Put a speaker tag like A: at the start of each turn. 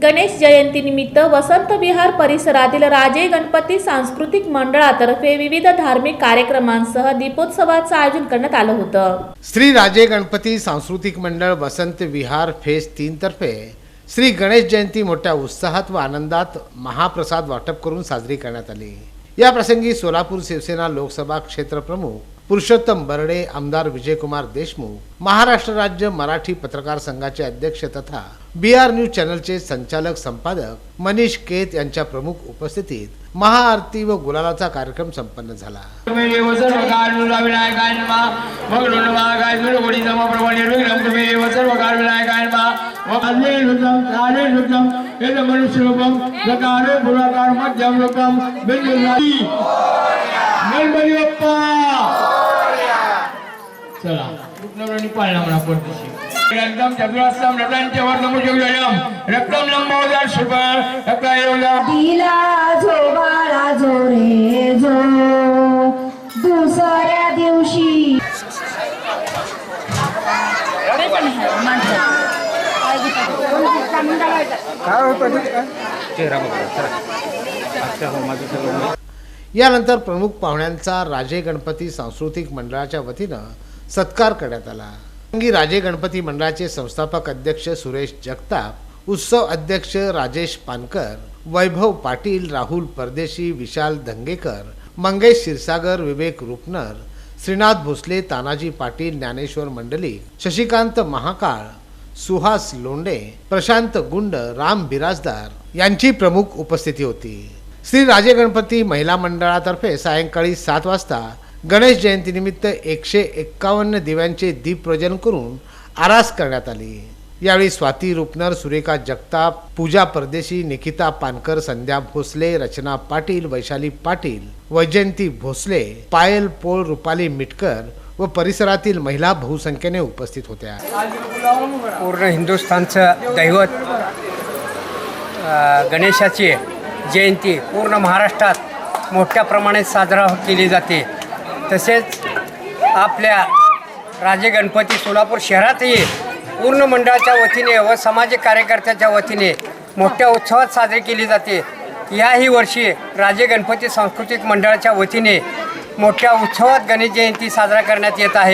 A: गणेश जयंतीनिमित्त वसंत विहार परिसरातील राजे गणपती सांस्कृतिक मंडळातर्फे विविध धार्मिक कार्यक्रमांसह दीपोत्सवाचं आयोजन करण्यात आलं होतं.
B: श्री राजे गणपती सांस्कृतिक मंडळ वसंत विहार फेज तीन तर्फे श्री गणेश जयंती मोठ्या उत्साहात व आनंदात महाप्रसाद वाटप करून साजरी करण्यात आली. या प्रसंगी सोलापूर शिवसेना लोकसभा क्षेत्र प्रमुख पुरुषोत्तम बर्डे आमदार विजयकुमार देशमुख महाराष्ट्र राज्य मराठी पत्रकार संघाचे अध्यक्ष तथा बी आर न्यूज चॅनलचे संचालक संपादक मनीष केत यांच्या प्रमुख उपस्थितीत महाआरती व गुलालाचा कार्यक्रम संपन्न झाला.
C: दिला जो बाळा जो रे जो दुसऱ्या दिवशी.
B: यानंतर प्रमुख पाहुण्यांचा राजे गणपती सांस्कृतिक मंडळाच्या वतीनं सत्कार करण्यात आला. प्रसंगी राजे गणपती मंडळाचे संस्थापक अध्यक्ष सुरेश जगताप उत्सव अध्यक्ष राजेश पानकर वैभव पाटील राहुल परदेशी विशाल धंगेकर मंगेश क्षीरसागर विवेक रुपनर श्रीनाथ भोसले तानाजी पाटील ज्ञानेश्वर मंडली शशिकांत महाकाळ सुहास लोंडे प्रशांत गुंड राम बिराजदार यांची प्रमुख उपस्थिती होती. श्री राजे गणपती महिला मंडळातर्फे सायंकाळी सात वाजता गणेश जयंतीनिमित्त एकशे एक्कावन्न दिव्यांचे दीप प्रज्वलन करून आरास करण्यात आली. यावेळी स्वाती रुपनर सुरेखा जगताप पूजा परदेशी निकिता पानकर संध्या भोसले रचना पाटील वैशाली पाटील वैजयंती भोसले पायल पोळ रुपाली मिटकर व परिसरातील महिला बहुसंख्येने उपस्थित होत्या.
D: पूर्ण हिंदुस्थानचं दैवत गणेशाची जयंती पूर्ण महाराष्ट्रात मोठ्या प्रमाणात साजरा केली जाते. तसेच आपल्या राजे गणपती सोलापूर शहरातही पूर्ण मंडळाच्या वतीने व सामाजिक कार्यकर्त्याच्या वतीने मोठ्या उत्सवात साजरी केली जाते. याही वर्षी राजे गणपती सांस्कृतिक मंडळाच्या वतीने मोठ्या उत्सवात गणेश जयंती साजरा करण्यात येत आहे.